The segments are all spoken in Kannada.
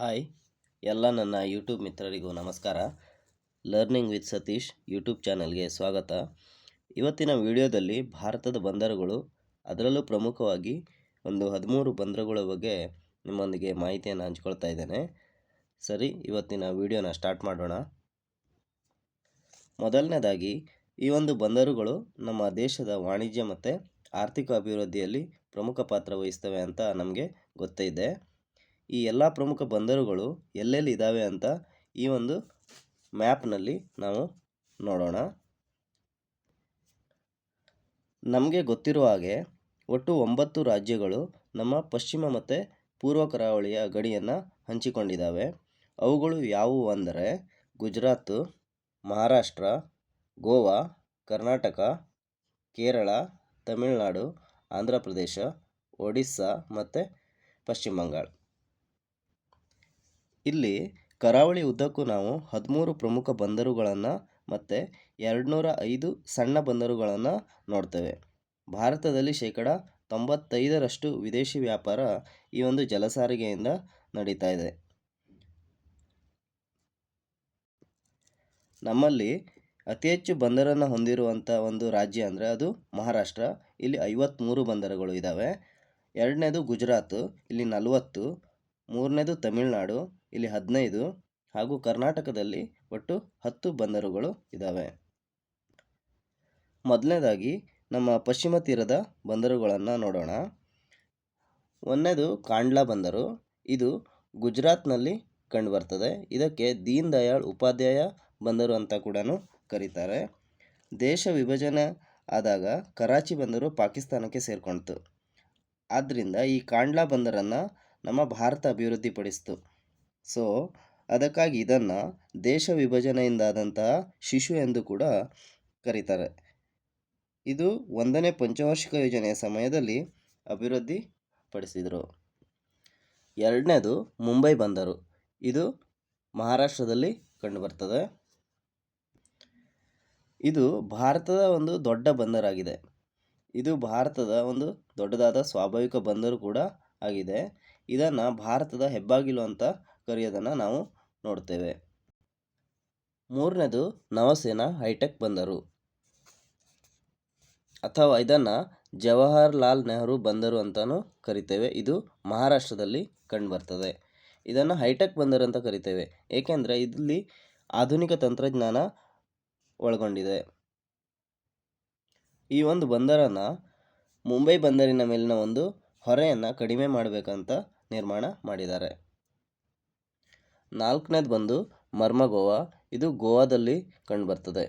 ಹಾಯ್, ಎಲ್ಲ ನನ್ನ ಯೂಟ್ಯೂಬ್ ಮಿತ್ರರಿಗೂ ನಮಸ್ಕಾರ. ಲರ್ನಿಂಗ್ ವಿತ್ ಸತೀಶ್ ಯೂಟ್ಯೂಬ್ ಚಾನಲ್ಗೆ ಸ್ವಾಗತ. ಇವತ್ತಿನ ವಿಡಿಯೋದಲ್ಲಿ ಭಾರತದ ಬಂದರುಗಳು, ಅದರಲ್ಲೂ ಪ್ರಮುಖವಾಗಿ ಒಂದು ಹದಿಮೂರು ಬಂದರುಗಳ ಬಗ್ಗೆ ನಿಮ್ಮೊಂದಿಗೆ ಮಾಹಿತಿಯನ್ನು ಹಂಚ್ಕೊಳ್ತಾ ಇದ್ದೇನೆ. ಸರಿ, ಇವತ್ತಿನ ವಿಡಿಯೋನ ಸ್ಟಾರ್ಟ್ ಮಾಡೋಣ. ಮೊದಲನೇದಾಗಿ, ಈ ಒಂದು ಬಂದರುಗಳು ನಮ್ಮ ದೇಶದ ವಾಣಿಜ್ಯ ಮತ್ತು ಆರ್ಥಿಕ ಅಭಿವೃದ್ಧಿಯಲ್ಲಿ ಪ್ರಮುಖ ಪಾತ್ರ ವಹಿಸ್ತವೆ ಅಂತ ನಮಗೆ ಗೊತ್ತೇ ಇದೆ. ಈ ಎಲ್ಲ ಪ್ರಮುಖ ಬಂದರುಗಳು ಎಲ್ಲೆಲ್ಲಿ ಇದ್ದಾವೆ ಅಂತ ಈ ಒಂದು ಮ್ಯಾಪ್ನಲ್ಲಿ ನಾವು ನೋಡೋಣ. ನಮಗೆ ಗೊತ್ತಿರುವ ಹಾಗೆ ಒಟ್ಟು ಒಂಬತ್ತು ರಾಜ್ಯಗಳು ನಮ್ಮ ಪಶ್ಚಿಮ ಮತ್ತು ಪೂರ್ವ ಕರಾವಳಿಯ ಗಡಿಯನ್ನು ಹಂಚಿಕೊಂಡಿದ್ದಾವೆ ಅವುಗಳು ಯಾವುವು ಅಂದರೆ ಗುಜರಾತ್, ಮಹಾರಾಷ್ಟ್ರ, ಗೋವಾ, ಕರ್ನಾಟಕ, ಕೇರಳ, ತಮಿಳುನಾಡು, ಆಂಧ್ರ ಪ್ರದೇಶ, ಒಡಿಸ್ಸಾ ಮತ್ತು ಪಶ್ಚಿಮ ಬಂಗಾಳ. ಇಲ್ಲಿ ಕರಾವಳಿ ಉದ್ದಕ್ಕೂ ನಾವು ಹದಿಮೂರು ಪ್ರಮುಖ ಬಂದರುಗಳನ್ನು ಮತ್ತು ಎರಡುನೂರ ಐದು ಸಣ್ಣ ಬಂದರುಗಳನ್ನು ನೋಡ್ತೇವೆ. ಭಾರತದಲ್ಲಿ ಶೇಕಡ ತೊಂಬತ್ತೈದರಷ್ಟು ವಿದೇಶಿ ವ್ಯಾಪಾರ ಈ ಒಂದು ಜಲಸಾರಿಗೆಯಿಂದ ನಡೀತಾ ಇದೆ. ನಮ್ಮಲ್ಲಿ ಅತಿ ಹೆಚ್ಚು ಬಂದರನ್ನು ಹೊಂದಿರುವಂಥ ಒಂದು ರಾಜ್ಯ ಅಂದರೆ ಅದು ಮಹಾರಾಷ್ಟ್ರ. ಇಲ್ಲಿ ಐವತ್ತ್ಮೂರು ಬಂದರುಗಳು ಇದ್ದಾವೆ ಎರಡನೇದು ಗುಜರಾತ್. ಇಲ್ಲಿ ನಲವತ್ತು. ಮೂರನೇದು ತಮಿಳುನಾಡು, ಇಲ್ಲಿ ಹದಿನೈದು, ಹಾಗೂ ಕರ್ನಾಟಕದಲ್ಲಿ ಒಟ್ಟು ಹತ್ತು ಬಂದರುಗಳು ಇದ್ದಾವೆ ಮೊದಲನೇದಾಗಿ, ನಮ್ಮ ಪಶ್ಚಿಮ ತೀರದ ಬಂದರುಗಳನ್ನು ನೋಡೋಣ. ಒಂದನೇದು ಕಾಂಡ್ಲಾ ಬಂದರು. ಇದು ಗುಜರಾತ್ನಲ್ಲಿ ಕಂಡುಬರ್ತದೆ. ಇದಕ್ಕೆ ದೀನ್ ದಯಾಳ್ ಉಪಾಧ್ಯಾಯ ಬಂದರು ಅಂತ ಕೂಡ ಕರೀತಾರೆ. ದೇಶ ವಿಭಜನೆ ಆದಾಗ ಕರಾಚಿ ಬಂದರು ಪಾಕಿಸ್ತಾನಕ್ಕೆ ಸೇರಿಕೊಂಡಿತು. ಆದ್ದರಿಂದ ಈ ಕಾಂಡ್ಲಾ ಬಂದರನ್ನು ನಮ್ಮ ಭಾರತ ಅಭಿವೃದ್ಧಿಪಡಿಸಿತು. ಸೊ ಅದಕ್ಕಾಗಿ ಇದನ್ನು ದೇಶ ವಿಭಜನೆಯಿಂದಾದಂತಹ ಶಿಶು ಎಂದು ಕೂಡ ಕರೀತಾರೆ. ಇದು ಒಂದನೇ ಪಂಚವಾರ್ಷಿಕ ಯೋಜನೆಯ ಸಮಯದಲ್ಲಿ ಅಭಿವೃದ್ಧಿ ಪಡಿಸಿದರು ಎರಡನೇದು ಮುಂಬೈ ಬಂದರು. ಇದು ಮಹಾರಾಷ್ಟ್ರದಲ್ಲಿ ಕಂಡುಬರ್ತದೆ. ಇದು ಭಾರತದ ಒಂದು ದೊಡ್ಡ ಬಂದರಾಗಿದೆ. ಇದು ಭಾರತದ ಒಂದು ದೊಡ್ಡದಾದ ಸ್ವಾಭಾವಿಕ ಬಂದರು ಕೂಡ ಆಗಿದೆ. ಇದನ್ನು ಭಾರತದ ಹೆಬ್ಬಾಗಿಲು ಅಂತ ಕರೆಯೋದನ್ನು ನಾವು ನೋಡ್ತೇವೆ. ಮೂರನೇದು ನವಸೇನಾ ಹೈಟೆಕ್ ಬಂದರು. ಅಥವಾ ಇದನ್ನು ಜವಾಹರ್ಲಾಲ್ ನೆಹರು ಬಂದರು ಅಂತಲೂ ಕರಿತೇವೆ. ಇದು ಮಹಾರಾಷ್ಟ್ರದಲ್ಲಿ ಕಂಡುಬರ್ತದೆ. ಇದನ್ನು ಹೈಟೆಕ್ ಬಂದರು ಅಂತ ಕರಿತೇವೆ. ಏಕೆಂದರೆ ಇಲ್ಲಿ ಆಧುನಿಕ ತಂತ್ರಜ್ಞಾನ ಒಳಗೊಂಡಿದೆ. ಈ ಒಂದು ಬಂದರನ್ನು ಮುಂಬೈ ಬಂದರಿನ ಮೇಲಿನ ಒಂದು ಹೊರೆಯನ್ನು ಕಡಿಮೆ ಮಾಡಬೇಕಂತ ನಿರ್ಮಾಣ ಮಾಡಿದ್ದಾರೆ. ನಾಲ್ಕನೇದು ಬಂದು ಮರ್ಮ ಗೋವಾ. ಇದು ಗೋವಾದಲ್ಲಿ ಕಂಡುಬರ್ತದೆ.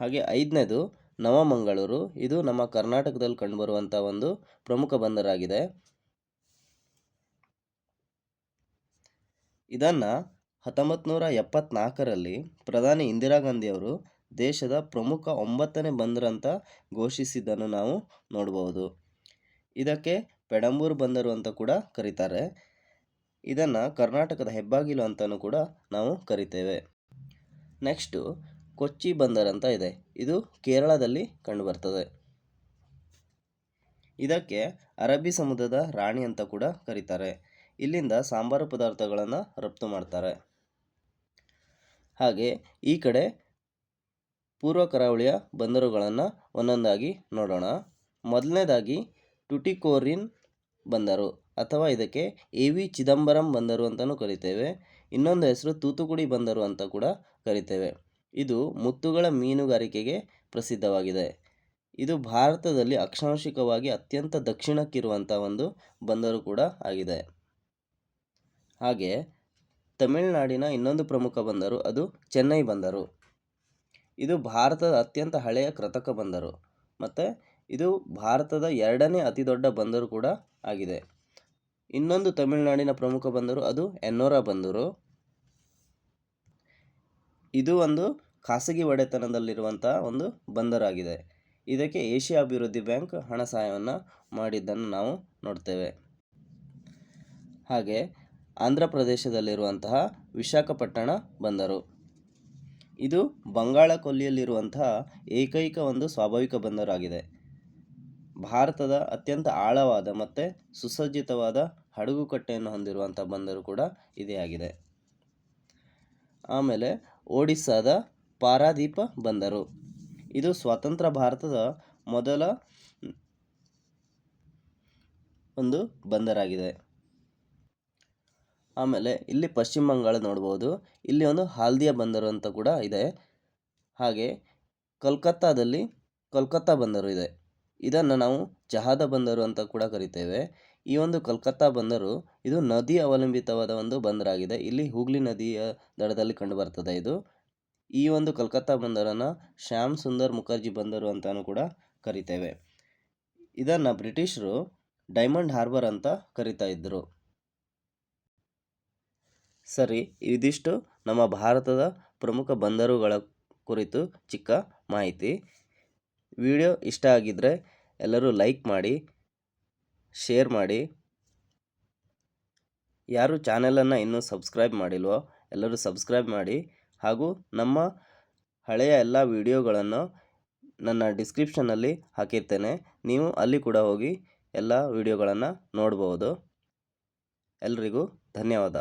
ಹಾಗೆ ಐದನೇದು ನವಮಂಗಳೂರು. ಇದು ನಮ್ಮ ಕರ್ನಾಟಕದಲ್ಲಿ ಕಂಡುಬರುವಂಥ ಒಂದು ಪ್ರಮುಖ ಬಂದರಾಗಿದೆ. ಇದನ್ನು ಹತ್ತೊಂಬತ್ತು ನೂರ ಎಪ್ಪತ್ನಾಲ್ಕರಲ್ಲಿ ಪ್ರಧಾನಿ ಇಂದಿರಾ ಗಾಂಧಿಯವರು ದೇಶದ ಪ್ರಮುಖ ಒಂಬತ್ತನೇ ಬಂದರಂತ ಘೋಷಿಸಿದ್ದನ್ನು ನಾವು ನೋಡಬಹುದು ಇದಕ್ಕೆ ಪೆಡಂಬೂರು ಬಂದರು ಅಂತ ಕೂಡ ಕರೀತಾರೆ. ಇದನ್ನು ಕರ್ನಾಟಕದ ಹೆಬ್ಬಾಗಿಲು ಅಂತಲೂ ಕೂಡ ನಾವು ಕರಿತೇವೆ. ನೆಕ್ಸ್ಟು ಕೊಚ್ಚಿ ಬಂದರ್ ಅಂತ ಇದೆ. ಇದು ಕೇರಳದಲ್ಲಿ ಕಂಡುಬರ್ತದೆ. ಇದಕ್ಕೆ ಅರಬ್ಬಿ ಸಮುದ್ರದ ರಾಣಿ ಅಂತ ಕೂಡ ಕರೀತಾರೆ. ಇಲ್ಲಿಂದ ಸಾಂಬಾರು ಪದಾರ್ಥಗಳನ್ನು ರಫ್ತು ಮಾಡ್ತಾರೆ. ಹಾಗೆ ಈ ಕಡೆ ಪೂರ್ವ ಕರಾವಳಿಯ ಬಂದರುಗಳನ್ನು ಒಂದೊಂದಾಗಿ ನೋಡೋಣ. ಮೊದಲನೇದಾಗಿ ಟುಟಿಕೋರಿನ್ ಬಂದರು ಅಥವಾ ಇದಕ್ಕೆ ಎ ವಿ ಚಿದಂಬರಂ ಬಂದರು ಅಂತಲೂ ಕರಿತೇವೆ. ಇನ್ನೊಂದು ಹೆಸರು ತೂತುಕುಡಿ ಬಂದರು ಅಂತ ಕೂಡ ಕರಿತೇವೆ. ಇದು ಮುತ್ತುಗಳ ಮೀನುಗಾರಿಕೆಗೆ ಪ್ರಸಿದ್ಧವಾಗಿದೆ. ಇದು ಭಾರತದಲ್ಲಿ ಅಕ್ಷಾಂಶಿಕವಾಗಿ ಅತ್ಯಂತ ದಕ್ಷಿಣಕ್ಕಿರುವಂಥ ಒಂದು ಬಂದರು ಕೂಡ ಆಗಿದೆ. ಹಾಗೆ ತಮಿಳುನಾಡಿನ ಇನ್ನೊಂದು ಪ್ರಮುಖ ಬಂದರು ಅದು ಚೆನ್ನೈ ಬಂದರು. ಇದು ಭಾರತದ ಅತ್ಯಂತ ಹಳೆಯ ಕೃತಕ ಬಂದರು. ಮತ್ತು ಇದು ಭಾರತದ ಎರಡನೇ ಅತಿ ದೊಡ್ಡ ಬಂದರು ಕೂಡ ಆಗಿದೆ. ಇನ್ನೊಂದು ತಮಿಳುನಾಡಿನ ಪ್ರಮುಖ ಬಂದರು ಅದು ಎನ್ನೋರಾ ಬಂದರು. ಇದು ಒಂದು ಖಾಸಗಿ ಒಡೆತನದಲ್ಲಿರುವಂಥ ಒಂದು ಬಂದರಾಗಿದೆ. ಇದಕ್ಕೆ ಏಷ್ಯಾ ಅಭಿವೃದ್ಧಿ ಬ್ಯಾಂಕ್ ಹಣ ಸಹಾಯವನ್ನು ಮಾಡಿದ್ದನ್ನು ನಾವು ನೋಡ್ತೇವೆ. ಹಾಗೆ ಆಂಧ್ರ ಪ್ರದೇಶದಲ್ಲಿರುವಂತಹ ವಿಶಾಖಪಟ್ಟಣ ಬಂದರು. ಇದು ಬಂಗಾಳ ಕೊಲ್ಲಿಯಲ್ಲಿರುವಂತಹ ಏಕೈಕ ಒಂದು ಸ್ವಾಭಾವಿಕ ಬಂದರಾಗಿದೆ. ಭಾರತದ ಅತ್ಯಂತ ಆಳವಾದ ಮತ್ತು ಸುಸಜ್ಜಿತವಾದ ಹಡಗುಕಟ್ಟೆಯನ್ನು ಹೊಂದಿರುವಂಥ ಬಂದರು ಕೂಡ ಇದೇ ಆಗಿದೆ. ಆಮೇಲೆ ಒಡಿಸ್ಸಾದ ಪಾರಾದೀಪ ಬಂದರು. ಇದು ಸ್ವತಂತ್ರ ಭಾರತದ ಮೊದಲ ಒಂದು ಬಂದರಾಗಿದೆ. ಆಮೇಲೆ ಇಲ್ಲಿ ಪಶ್ಚಿಮ ಬಂಗಾಳ ನೋಡ್ಬೋದು. ಇಲ್ಲಿ ಒಂದು ಹಾಲ್ದಿಯ ಬಂದರು ಅಂತ ಕೂಡ ಇದೆ. ಹಾಗೆ ಕಲ್ಕತ್ತಾದಲ್ಲಿ ಕಲ್ಕತ್ತಾ ಬಂದರು ಇದೆ. ಇದನ್ನು ನಾವು ಚಹಾದ ಬಂದರು ಅಂತ ಕೂಡ ಕರಿತೇವೆ. ಈ ಒಂದು ಕಲ್ಕತ್ತಾ ಬಂದರು, ಇದು ನದಿ ಅವಲಂಬಿತವಾದ ಒಂದು ಬಂದರಾಗಿದೆ. ಇಲ್ಲಿ ಹೂಗ್ಲಿ ನದಿಯ ದಡದಲ್ಲಿ ಕಂಡುಬರ್ತದೆ ಇದು. ಈ ಒಂದು ಕಲ್ಕತ್ತಾ ಬಂದರನ್ನು ಶ್ಯಾಮ್ ಸುಂದರ್ ಮುಖರ್ಜಿ ಬಂದರು ಅಂತಲೂ ಕೂಡ ಕರಿತೇವೆ. ಇದನ್ನು ಬ್ರಿಟಿಷರು ಡೈಮಂಡ್ ಹಾರ್ಬರ್ ಅಂತ ಕರಿತಾ ಇದ್ದರು ಸರಿ, ಇದಿಷ್ಟು ನಮ್ಮ ಭಾರತದ ಪ್ರಮುಖ ಬಂದರುಗಳ ಕುರಿತು ಚಿಕ್ಕ ಮಾಹಿತಿ. ವಿಡಿಯೋ ಇಷ್ಟ ಆಗಿದ್ದರೆ ಎಲ್ಲರೂ ಲೈಕ್ ಮಾಡಿ, ಶೇರ್ ಮಾಡಿ. ಯಾರು ಚಾನೆಲನ್ನು ಇನ್ನೂ ಸಬ್ಸ್ಕ್ರೈಬ್ ಮಾಡಿಲ್ವೋ ಎಲ್ಲರೂ ಸಬ್ಸ್ಕ್ರೈಬ್ ಮಾಡಿ. ಹಾಗೂ ನಮ್ಮ ಹಳೆಯ ಎಲ್ಲ ವಿಡಿಯೋಗಳನ್ನು ನನ್ನ ಡಿಸ್ಕ್ರಿಪ್ಷನಲ್ಲಿ ಹಾಕಿರ್ತೇನೆ. ನೀವು ಅಲ್ಲಿ ಕೂಡ ಹೋಗಿ ಎಲ್ಲ ವಿಡಿಯೋಗಳನ್ನು ನೋಡ್ಬೋದು. ಎಲ್ರಿಗೂ ಧನ್ಯವಾದ.